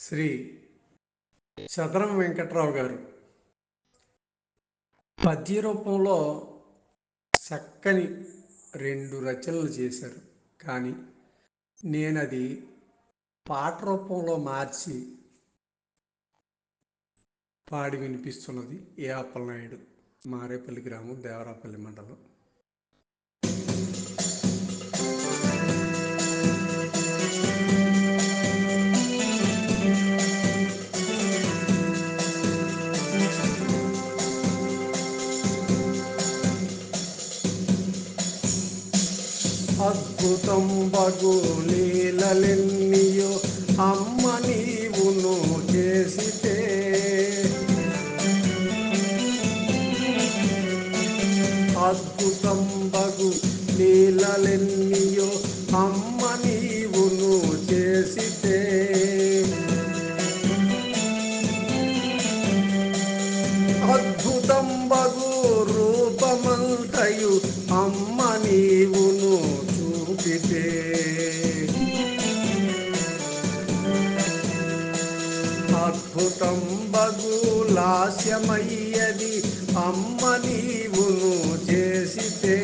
శ్రీ చదరం వెంకట్రావు గారు. పద్య రూపంలో చక్కని రెండు రచనలు చేశారు. కానీ నేను అది పాట రూపంలో మార్చి పాడి వినిపిస్తున్నది. ఏ అప్పలనాయుడు మారేపల్లి గ్రామం దేవరాపల్లి మండలం. అద్భుతం బగు లీలలెన్నియో అమ్మ నీవును చేసితే అద్భుతం బగు లీలలెన్నియో అమ్మ నీవును చేసితే అద్భుతం బగు రూపమంతయు అమ్మ నీవును చూపితే అద్భుతం బగు లాస్యమయ్యది అమ్మ నీవును చేసితే.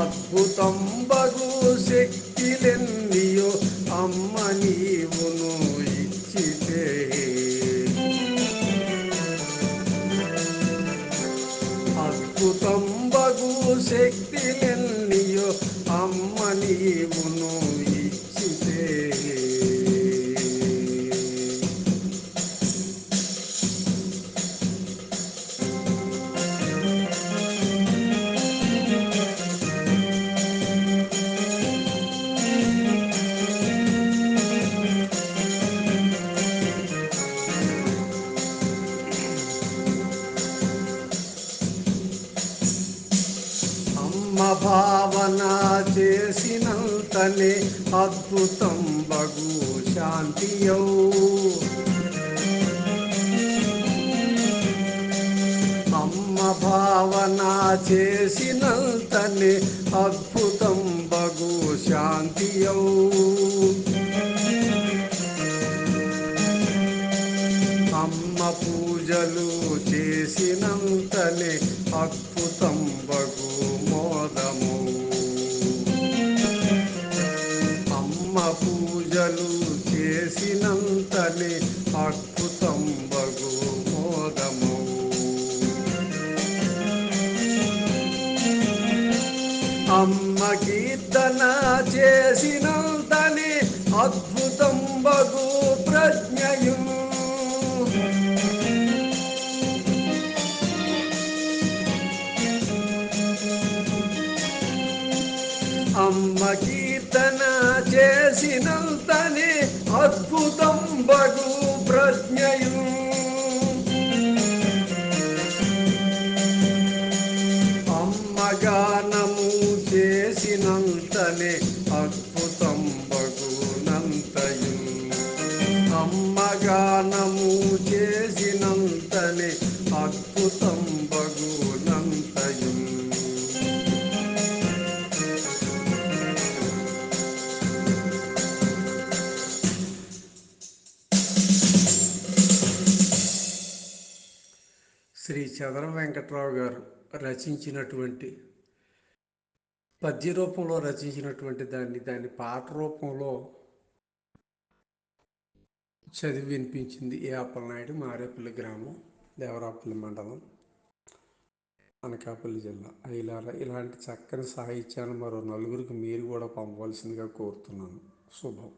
అద్భుతం బగు శక్తిలెన్నియో అమ్మ నీవు శక్తిలెన్నియో అమ్మ నీవును ఇచ్చితే. చేసినంతనే అద్భుతం బగు శాంతియౌ. అమ్మ భావన చేసినంతనే అద్భుతం బగు శాంతియౌ. అమ్మ పూజలు చేసినంతనే అద్భుతం చేసినంతనే అద్భుతం బగు మోదము. అమ్మ కీర్తన చేసినంతనే అద్భుతం బగు ప్రజ్ఞయు. అమ్మ కీర్తన చేసినంతనే అద్భుతం బగు ప్రజ్ఞయు. అమ్మగానము చేసినంతనే అద్భుతం బగునంతయు అమ్మగానము చేసినంతనే అద్భుతం బగు శ్రీ చదరం వెంకట్రావు గారు రచించినటువంటి పద్య రూపంలో రచించినటువంటి దాన్ని దాని పాట రూపంలో చదివి వినిపించింది ఏ అప్పలనాయుడు మారేపల్లి గ్రామం దేవరాపల్లి మండలం అనకాపల్లి జిల్లా. ఇలా ఇలాంటి చక్కని సాహిత్యాన్ని మరో నలుగురికి మీరు కూడా పంపవలసిందిగా కోరుతున్నాను. శుభం.